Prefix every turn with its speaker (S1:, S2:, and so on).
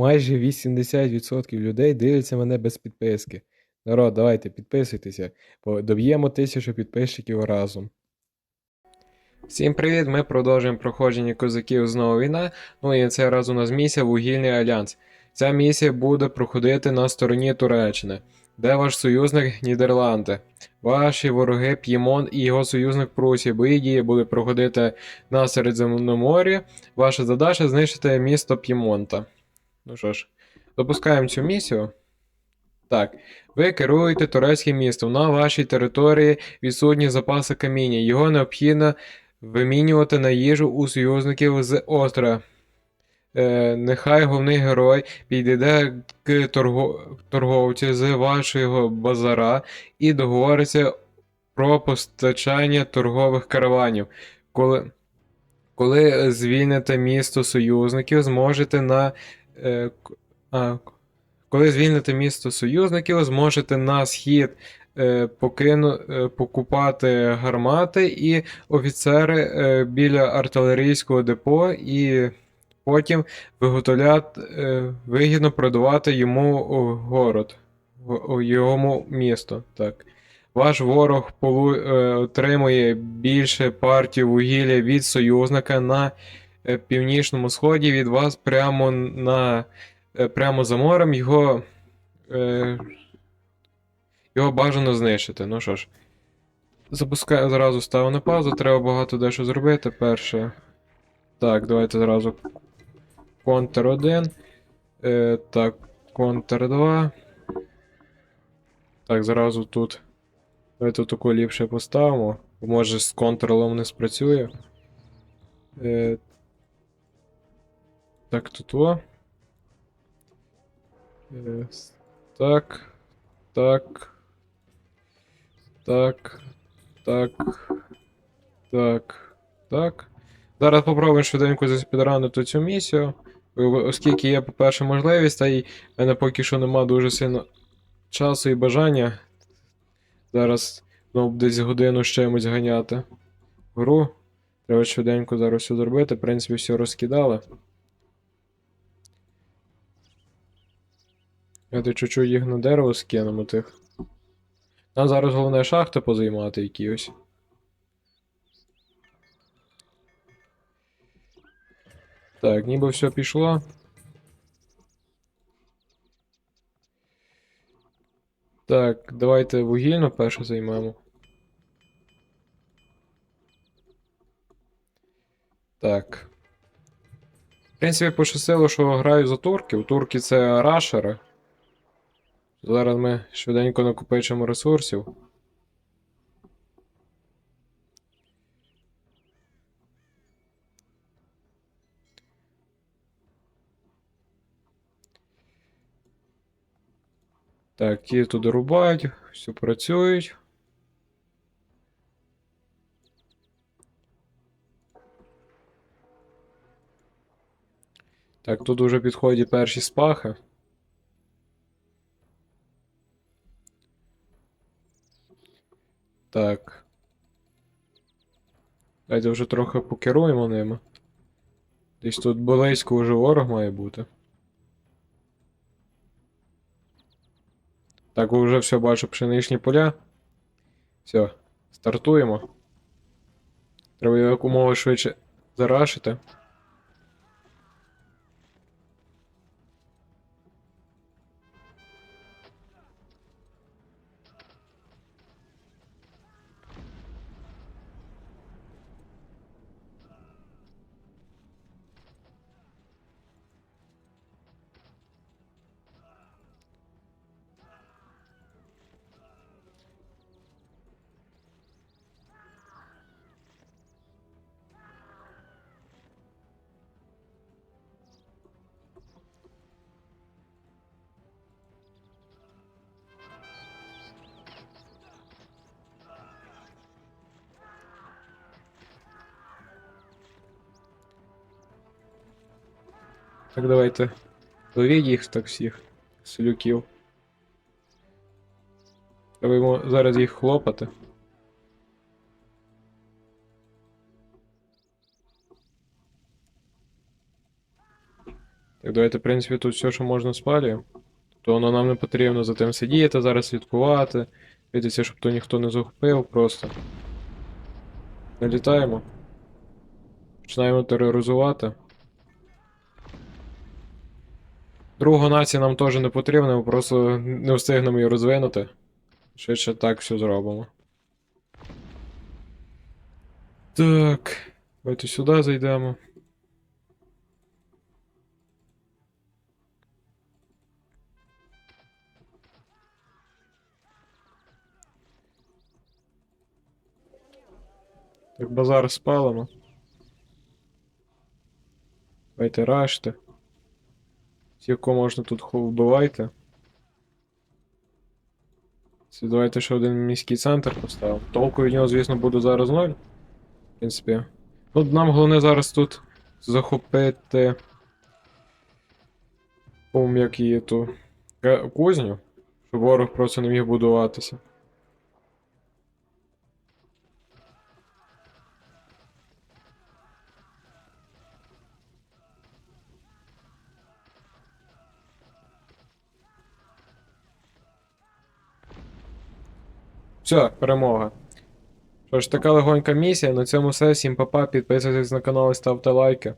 S1: Майже 80% людей дивляться мене без підписки. Народ, давайте підписуйтеся, доб'ємо тисячу підписчиків разом. Всім привіт! Ми продовжуємо проходження козаків знову війна. Ну і цей раз у нас місія Вугільний Альянс. Ця місія буде проходити на стороні Туреччини, де ваш союзник Нідерланди. Ваші вороги П'ємон і його союзник Прусія. Бої дії будуть проходити на Середземномор'ї. Ваша задача знищити місто П'ємонта. Ну що ж, запускаємо цю місію. Так, ви керуєте турецьким містом. На вашій території відсутні запаси каміння. Його необхідно вимінювати на їжу у союзників з острова. Е, нехай головний герой підійде к торго... торговцю з вашого базара і договориться про постачання торгових караванів. Коли, коли звільните місто союзників, зможете на. Е, коли звільните місто союзників, зможете на схід е, покину, е, покупати гармати і офіцери біля артилерійського депо, і потім виготовляти, вигідно продавати йому город, йому місто. Так. Ваш ворог полу, отримує більше партій вугілля від союзника на північному сході від вас прямо на е, прямо за морем його. Е, його бажано знищити. Ну що ж. Запускаю зразу ставу на паузу, треба багато дещо зробити. Перше. Так, давайте зразу. Контр 1. Е, так, контр 2. Так, зразу тут. Давайте таку ліпше поставимо. Може з контролом не спрацює. Е, так, тут о. Е, Так. Так. Так. Так. Так. Так. Зараз попробуємо швиденько заспідранити цю місію. Оскільки є, по-перше, можливість, а й в мене поки що нема дуже сильно часу і бажання. Зараз ну, десь годину з чимось ганяти гру. Треба швиденько зараз все зробити. В принципі, все розкидали. Я чуть-чуть їх на дерево скинемо тих. Нам зараз головне шахти позаймати якісь. Так, ніби все пішло. Так, давайте вугільну перше займемо. Так. В принципі, пощастило, що граю за турків. Турки це рашери. Зараз ми швиденько накопичимо ресурсів. Так, ті тут дорубають, все працюють. Так, тут уже підходять перші спахи. Так. Давайте вже трохи покеруємо ними. Десь тут близько вже ворог має бути. Так, вже все бачу пшеничні поля. Все, стартуємо. Треба якомога швидше зарашити. Так, давайте. Ловіть їх так всіх. Селюків. Треба йому зараз їх хлопати. Так, давайте, в принципі, тут все, що можна спалюємо. То воно нам не потрібно за тим сидіти, зараз слідкувати. Дивитися, щоб то ніхто не захопив просто. Налітаємо. Починаємо тероризувати. Другу націю нам теж не потрібно, ми просто не встигнемо її розвинути. Швидше так все зробимо. Так. Давайте сюди зайдемо. Так, базар спалимо. Давайте раште. Ті, кого можна тут вбивайте. Це давайте ще один міський центр поставимо. Толку від нього, звісно, буде зараз ноль. В принципі. Ну, нам головне зараз тут захопити. Пом, як її ту. ка- Кузню, щоб ворог просто не міг будуватися. Все, перемога. Що ж, така легонька місія. На цьому все. Всім па-па, підписуйтесь на канал і ставте лайки.